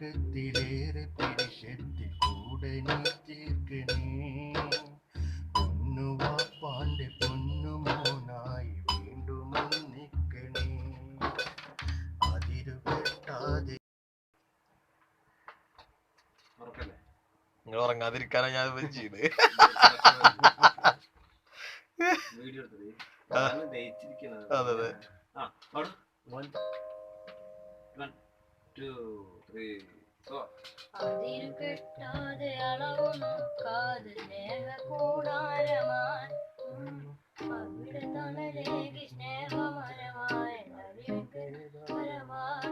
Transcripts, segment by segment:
സ്വർഗത്തിലേറെ പിരിശത്തിൽ കൂടെ നീ ചേർക്കണേ. പൊന്നു മോനായി വീണ്ടും നിൽക്കണേ അതിരുകെട്ടാതെ ഉറപ്പല്ലേ നിങ്ങൾ ഉറങ്ങാതിരിക്കാനാ ഞാൻ ചെയ്ത് വീഡിയോ എടുത്തത്. അതെ, അതെ. One one two three four അതിരു കെട്ടാതെ അളവു നോക്കാതെ സ്നേഹ കൂടാരമായി അവിടെ തണലേകി സ്നേഹമരമായ മരമായി.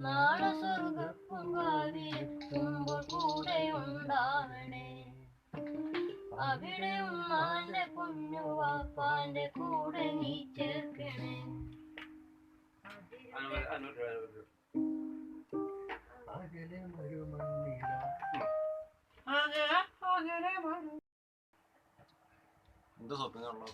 നാളെ സ്വർഗപ്പുങ്കാവിലെത്തുമ്പോൾ കൂടെ ഉണ്ടാവണേ. അവിടെ ഉമ്മാന്റെ കുഞ്ഞു വാപ്പാന്റെ കൂടെ നീ ചേർക്കണേ. അനു- അനു- എന്ത് സ്വപ്നം കാണണം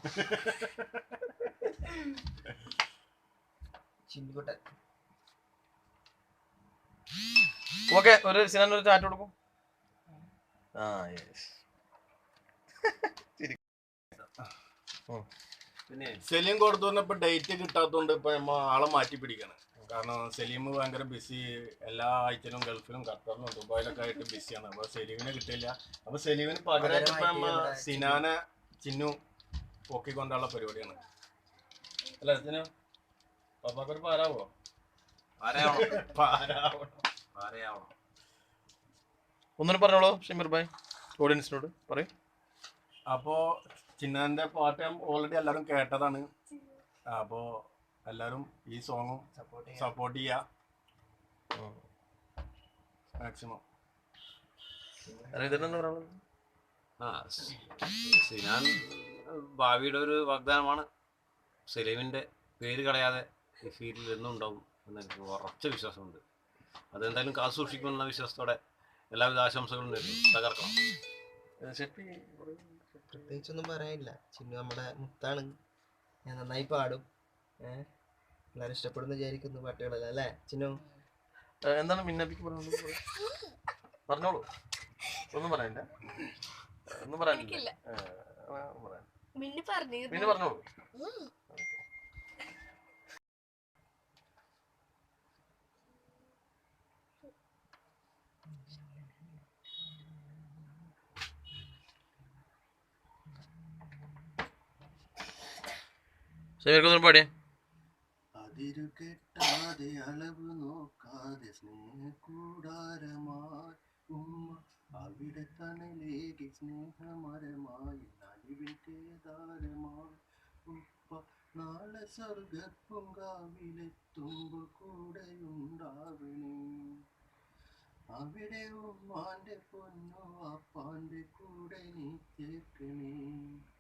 ഓക്കെ ഒരു സിനാൻ ഒരു ചാറ്റ് കൊടുക്കും ആ യെസ് പിന്നെ സെലീം കൊടുത്തു ഇപ്പൊ ഡേറ്റ് കിട്ടാത്തോണ്ട് ഇപ്പൊ നമ്മ ആളെ മാറ്റി പിടിക്കണം. കാരണം സലീം ഭയങ്കര ബിസി എല്ലാ ആഴ്ചയിലും ഗൾഫിലും ഖത്തറിലും ദുബായിലൊക്കെ ആയിട്ട് ബിസിയാണ് അപ്പൊ സലീമിനെ കിട്ടില്ല അപ്പൊ സലീമിന് പകരമായിട്ട് ഇപ്പൊ നമ്മ സിനാനെ ചിന്നു പൊക്കിക്കൊണ്ടുള്ള പരിപാടിയാണ്. അല്ല ചിന്നു? പപ്പാക്കൊരു പാരാവോ ഒന്നിനും പറഞ്ഞോളൂ ഷമീർ ഭായ് ഓഡിയൻസിനോട് പറയും. അപ്പോ ചിന്നാന്റെ പാട്ട് ഓൾറെഡി എല്ലാവരും കേട്ടതാണ്. അപ്പോ എല്ലാവരും ഈ സോങ്ങും സപ്പോർട്ട് ചെയ്യാ. മാക്സിമം ആ സിനാൻ ഭാവിയുടെ ഒരു വാഗ്ദാനമാണ്. സെലീമിന്റെ പേര് കളയാതെ ഈ ഫീൽഡിൽ എന്നും ഉണ്ടാവും എന്ന് എനിക്ക് ഉറച്ച വിശ്വാസമുണ്ട്. അതെന്തായാലും കാത്തു സൂക്ഷിക്കുമെന്ന വിശ്വാസത്തോടെ എല്ലാവിധ ആശംസകളും നേരുന്നു. തകർക്കണം പ്രത്യേകിച്ചൊന്നും പറയാനില്ല. ചിന്നു നമ്മുടെ മുത്താണ്. ഞാൻ നന്നായി പാടും. ഏഹ് എല്ലാവരും ഇഷ്ടപ്പെടുന്നു വിചാരിക്കുന്നു പാട്ടുകളല്ല അല്ലേ? ചിന്നു? എന്താണ് മിന്നപ്പിക്ക് പറഞ്ഞോളൂ? പറഞ്ഞോളൂ. ഒന്നും പറയാനില്ല ഒന്നും പറയാനില്ല. മിന്നി പറഞ്ഞോളൂ പാടിയേ? അതിരു കെട്ടാതെ അളവ് നോക്കാതെ സ്നേഹകൂടാരമായി ഉമ്മ അവിടെ തണലേകി സ്നേഹമരമായി നലിവിൻ കേദാരമായി. ഉപ്പ നാളെ സ്വർഗപ്പുങ്കാവിലെത്തുമ്പോൾ കൂടെയുണ്ടാവണേ. അവിടെ ഉമ്മാന്റെ പൊന്നു അപ്പാന്റെ കൂടെ നീ ചേർക്കണേ